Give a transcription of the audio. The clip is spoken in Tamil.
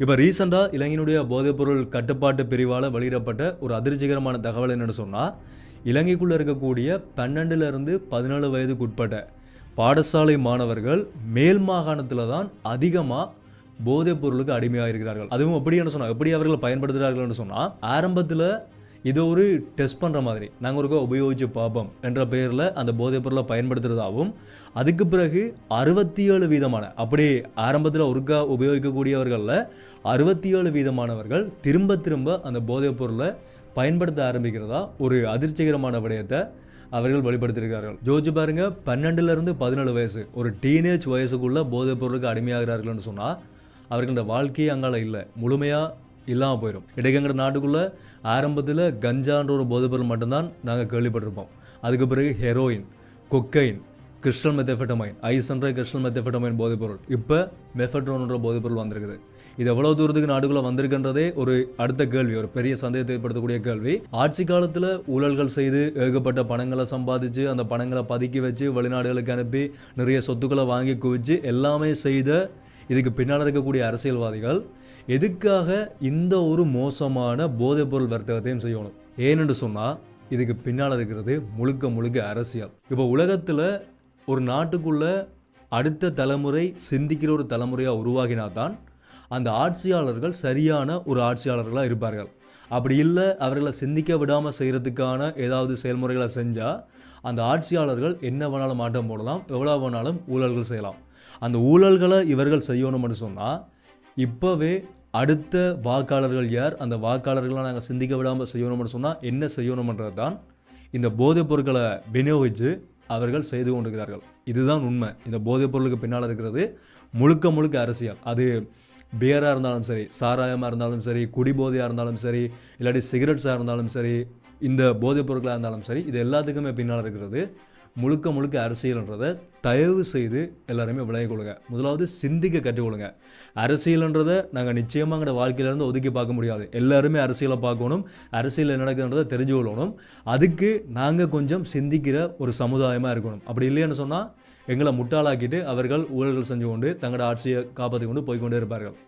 இப்போ ரீசெண்டாக இலங்கையினுடைய போதைப்பொருள் கட்டுப்பாட்டு பிரிவால் வெளியிடப்பட்ட ஒரு அதிர்ச்சிகரமான தகவல் என்னென்னு சொன்னால் இலங்கைக்குள்ளே இருக்கக்கூடிய பன்னெண்டுலேருந்து பதினேழு வயதுக்குட்பட்ட பாடசாலை மாணவர்கள் மேல் மாகாணத்தில் தான் அதிகமாக போதைப் பொருளுக்கு அடிமையாக இருக்கிறார்கள் அதுவும் எப்படி என்ன சொன்னால் எப்படி அவர்கள் பயன்படுத்துகிறார்கள்னு சொன்னால் ஆரம்பத்தில் இது ஒரு டெஸ்ட் பண்ணுற மாதிரி. நாங்கள் ஒருக்கா உபயோகித்து பார்ப்போம் என்ற பெயரில் அந்த போதைப் பொருளை பயன்படுத்துகிறதாகவும் அதுக்கு பிறகு அறுபத்தி ஏழு வீதமான அப்படி ஆரம்பத்தில் ஒருக்கா உபயோகிக்கக்கூடியவர்களில் அறுபத்தி ஏழு வீதமானவர்கள் திரும்ப திரும்ப அந்த போதைப் பொருளை பயன்படுத்த ஆரம்பிக்கிறதா ஒரு அதிர்ச்சிகரமான விடயத்தை அவர்கள் வெளிப்படுத்தியிருக்கிறார்கள். ஜோஜி பாருங்க பன்னெண்டுலேருந்து பதினேழு வயசு. ஒரு டீனேஜ் வயசுக்குள்ளே போதைப் பொருளுக்கு அடிமையாகிறார்கள்னு சொன்னால் அவர்களோட வாழ்க்கையே அங்கால இல்லை. முழுமையாக இல்லாமல் போயிடும் இடைக்கங்கட நாட்டுக்குள்ளே ஆரம்பத்தில் கஞ்சான்ற ஒரு போதைப்பொருள் மட்டும்தான் நாங்கள் கேள்விப்பட்டிருப்போம். அதுக்கு பிறகு ஹெரோயின் கொக்கைன் கிறிஸ்டல் மெத்தஃபெட்டமைன் ஐஸ்ன்ற கிறிஸ்டல் மெத்தஃபெட்டமைன் போதைப்பொருள். இப்போ மெஃபட்ரோன்ற போதைப்பொருள் வந்திருக்குது. இது எவ்வளோ தூரத்துக்கு நாடுகளை வந்திருக்குன்றதே ஒரு அடுத்த கேள்வி ஒரு பெரிய சந்தேகத்தை ஏற்படுத்தக்கூடிய கேள்வி. ஆட்சி காலத்தில் ஊழல்கள் செய்து ஏகப்பட்ட பணங்களை சம்பாதிச்சு அந்த பணங்களை பதுக்கி வச்சு வெளிநாடுகளுக்கு அனுப்பி நிறைய சொத்துக்களை வாங்கி குவிச்சு எல்லாமே செய்த இதுக்கு பின்னால் இருக்கக்கூடிய அரசியல்வாதிகள் எதுக்காக இந்த ஒரு மோசமான போதைப்பொருள் வர்த்தகத்தையும் செய்யணும்? ஏனென்று சொன்னால் இதுக்கு பின்னால் இருக்கிறது முழுக்க முழுக்க அரசியல். இப்போ உலகத்தில் ஒரு நாட்டுக்குள்ள அடுத்த தலைமுறை சிந்திக்கிற ஒரு தலைமுறையாக உருவாகினா தான் அந்த ஆட்சியாளர்கள் சரியான ஒரு ஆட்சியாளர்களாக இருப்பார்கள். அப்படி இல்லை அவர்களை சிந்திக்க விடாமல் செய்கிறதுக்கான ஏதாவது செயல்முறைகளை செஞ்சால் அந்த ஆட்சியாளர்கள் என்ன வேணாலும் மாட்டம் போடலாம் எவ்வளோ வேணாலும் ஊழல்கள் செய்யலாம். அந்த ஊழல்களை இவர்கள் செய்யணும்னு சொன்னால் இப்போவே அடுத்த வாக்காளர்கள் யார் அந்த வாக்காளர்களை நாங்கள் சிந்திக்க விடாமல் செய்யணும்னு சொன்னால் என்ன செய்யணுமன்றது தான் இந்த போதைப் பொருட்களை விநியோகித்து அவர்கள் செய்து கொண்டிருக்கிறார்கள். இதுதான் உண்மை. இந்த போதைப் பொருளுக்கு பின்னால் இருக்கிறது முழுக்க முழுக்க அரசியல். அது பியராக இருந்தாலும் சரி சாராயமாக இருந்தாலும் சரி குடிபோதையாக இருந்தாலும் சரி இல்லாட்டி சிகரெட்ஸாக இருந்தாலும் சரி இந்த போதைப் பொருட்களாக இருந்தாலும் சரி இது எல்லாத்துக்குமே பின்னால் இருக்கிறது. முழுக்க முழுக்க அரசியல்ன்றதை தயவு செய்து எல்லாருமே விலகிக் கொள்ளுங்க. முதலாவது சிந்திக்க கற்றுக்கொள்ளுங்க அரசியல்ன்றதை நாங்கள் நிச்சயமாக எங்களோட வாழ்க்கையிலேருந்து ஒதுக்கி பார்க்க முடியாது. எல்லாருமே அரசியலை பார்க்கணும். அரசியல் நடக்குதுன்றதை தெரிஞ்சு கொள்ளணும். அதுக்கு நாங்கள் கொஞ்சம் சிந்திக்கிற ஒரு சமுதாயமாக இருக்கணும். அப்படி இல்லைன்னு சொன்னால் எங்களை முட்டாளாக்கிட்டு அவர்கள் ஊழல்கள் செஞ்சு கொண்டு தங்களோட ஆட்சியை காப்பாற்றி கொண்டு போய்கொண்டே இருப்பார்கள்.